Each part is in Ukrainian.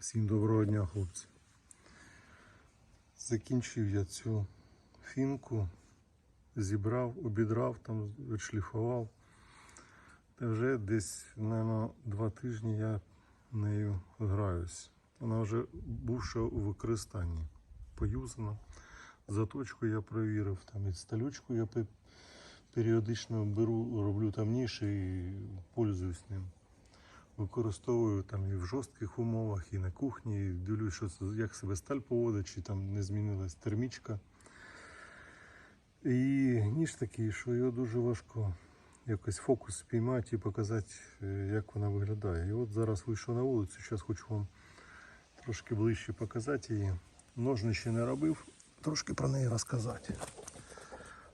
Всім доброго дня, хлопці. Закінчив я цю фінку, зібрав, обідрав, там відшліфував. Та вже десь, мабуть, два тижні я нею граюсь. Вона вже бувша у використанні, поюзана. Заточку я провірив, там і сталючку я періодично беру, роблю там тамніше і пользуюсь ним використовую там і в жорстких умовах, і на кухні. І дивлюсь, що це, як себе сталь поводить, чи там не змінилась термічка. І ніж такий, що його дуже важко якось фокус спіймати і показати, е, як вона виглядає. І от зараз вийшов на вулицю, зараз хочу вам трошки ближче показати її. Ножни ще не робив, трошки про неї розказати.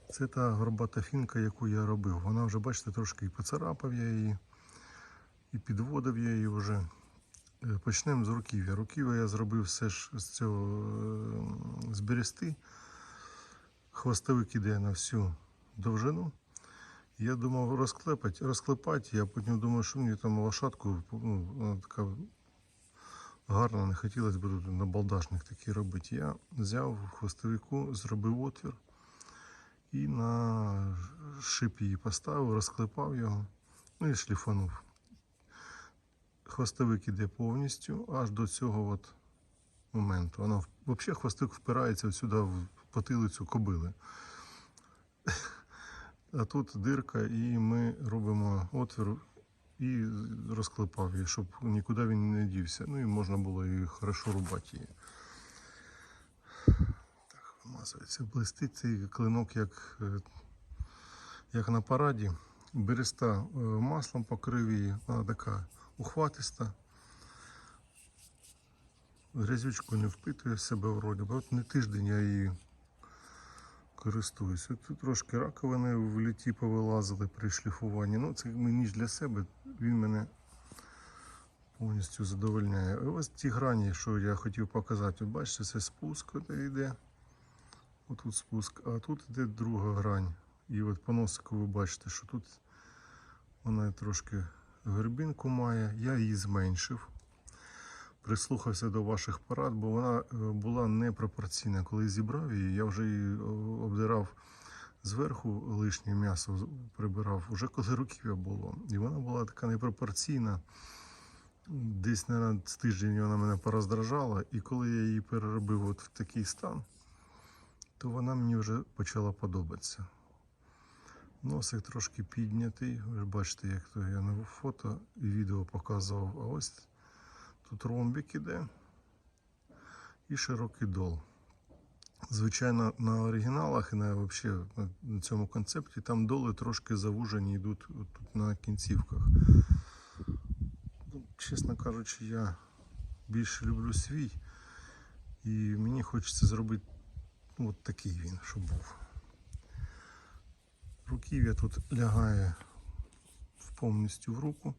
Це та горбата фінка, яку я робив. Вона вже, бачите, трошки поцарапав я її і підводив я її вже. Е, Почнемо з руків'я. Руків'я я зробив все ж з цього е, з берести. Хвостовик іде на всю довжину. Я думав розклепати, розклепати, я потім думав, що мені там лошадку, ну, вона така гарна, не хотілося б на балдашник такий робити. Я взяв хвостовику, зробив отвір і на шип її поставив, розклепав його, ну і шліфанув хвостовик іде повністю аж до цього от моменту. Вона взагалі хвостик впирається сюди в потилицю кобили. А тут дирка, і ми робимо отвір і розклепав її, щоб нікуди він не дівся. Ну і можна було її хорошо рубати її. Так, вимазується. Блистить цей клинок, як, е, як на параді. Береста е, маслом покрив її, вона така ухватиста. Грязючку не впитує в себе вроді, бо от не тиждень я її користуюся. Тут трошки раковини в літі повилазили при шліфуванні. Ну, це мені ж для себе, він мене повністю задовольняє. Ось ті грані, що я хотів показати. От бачите, це спуск от йде. Отут спуск, а тут йде друга грань. І от по носику ви бачите, що тут вона трошки горбинку має. Я її зменшив. Прислухався до ваших порад, бо вона е, була непропорційна. Коли зібрав її, я вже її е, обдирав зверху лишнє м'ясо, прибирав, уже коли руків'я було. І вона була така непропорційна. Десь на тиждень вона мене пороздражала, і коли я її переробив от в такий стан, то вона мені вже почала подобатися. Носик трошки піднятий. Ви ж бачите, як то я на фото і відео показував. А ось тут ромбик іде і широкий дол. Звичайно, на оригіналах і на, на цьому концепті там доли трошки завужені йдуть тут на кінцівках. Ну, Чесно кажучи, я більше люблю свій. І мені хочеться зробити ну, от такий він, щоб був. Руків'я тут лягає повністю в руку.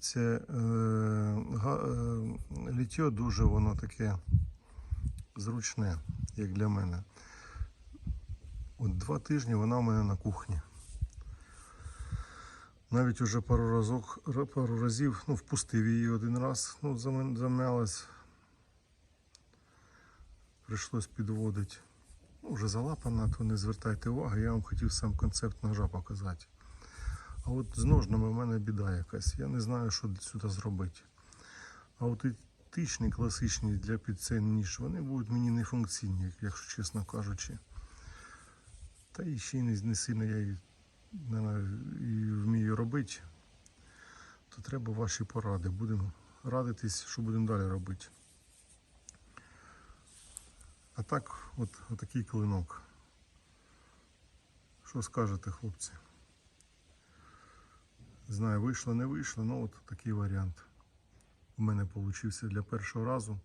Це е, е, ліття дуже воно таке зручне, як для мене. От два тижні вона в мене на кухні. Навіть уже пару разок, пару разів ну, впустив її один раз, ну, зам'ялась. Прийшлось підводити. Ну, вже залапана, то не звертайте уваги, я вам хотів сам концепт ножа показати. А от з ножнами в мене біда якась. Я не знаю, що сюди зробити. А от етичні, класичні для під цей ніж, вони будуть мені не функційні, якщо чесно кажучи. Та і ще не, не сильно я і, не, і вмію робити. То треба ваші поради. Будемо радитись, що будемо далі робити. А так, от отакий клинок. Що скажете, хлопці? Знаю, вийшло, не вийшло, ну от такий варіант. У мене вийшов для першого разу,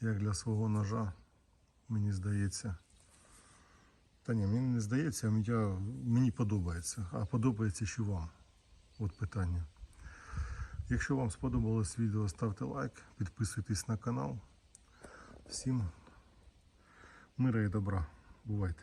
як для свого ножа, мені здається. Та ні, мені не здається, я, мені подобається. А подобається чи вам? От питання. Якщо вам сподобалось відео, ставте лайк, підписуйтесь на канал. Всім мира і добра. Бувайте.